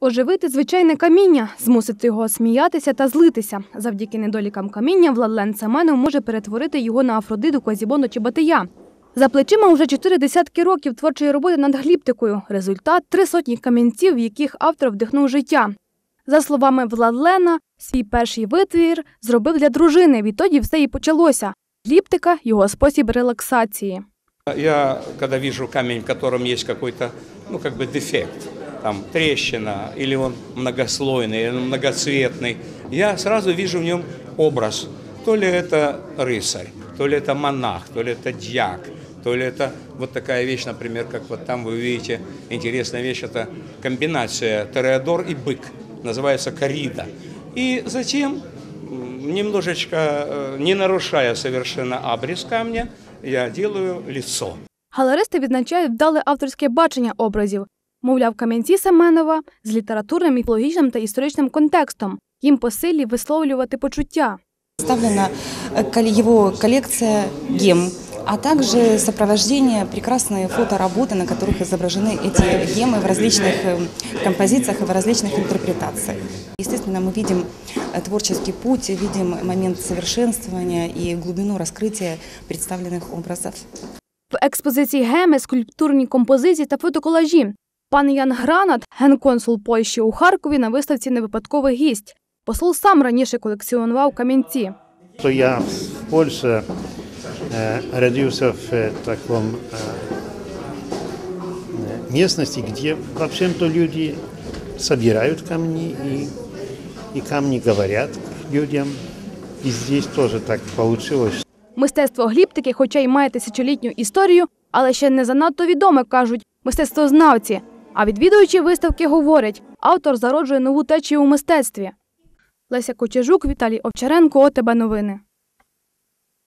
Оживити звичайне каміння, змусити його сміятися та злитися. Завдяки недолікам каміння Владлен Семенов може перетворити його на Афродиту, Козібону чи Батия. За плечима вже чотири десятки років творчої роботи над гліптикою. Результат три сотні камінців, в яких автор вдихнув життя. За словами Владлена, свій перший витвір зробив для дружини. Відтоді все і почалося. Гліптика його спосіб релаксації. Я, когда вижу камень, в котором есть какой-то, ну, как бы дефект, там, трещина, или он многослойный, или он многоцветный, я сразу вижу в нем образ. То ли это рыцарь, то ли это монах, то ли это дьяк, то ли это вот такая вещь, например, как вот там вы увидите, интересная вещь, это комбинация тореадор и бык, называется корида. И затем, м, немножечко, э, не нарушая совершенно абрис камня, я делаю лицо. Галеристи відзначають вдале авторське бачення образів. Мовляв, камінці Семенова з літературним, міфологічним та історичним контекстом. Їм по силі висловлювати почуття. Представлена э, кол- его коллекция гем, а также сопровождение прекрасные фотоработы, на которых изображены эти гемы в различных э, композициях и в различных интерпретациях. Естественно, мы видим э, творческий путь, видим момент совершенствования и глубину раскрытия представленных образов. В експозиції геми, скульптурні композиції та фотоколажі. Пан Ян Гранат, генконсул Польщі у Харкові, на виставці не випадковий гість. Посол сам раніше колекціонував камінці. То я в Польше э, родился в э, таком э, э, местности, где вообще-то люди собирают камни и, и камни говорят к людям. И здесь тоже так получилось, Мистецтво гліптики, хоча й має тисячолітню історію, але ще не занадто відоме, кажуть мистецтвознавці. А відвідувачі виставки говорять, автор зароджує нову течію у мистецтві. Леся Кочежук, Віталій Овчаренко, ОТБ Новини.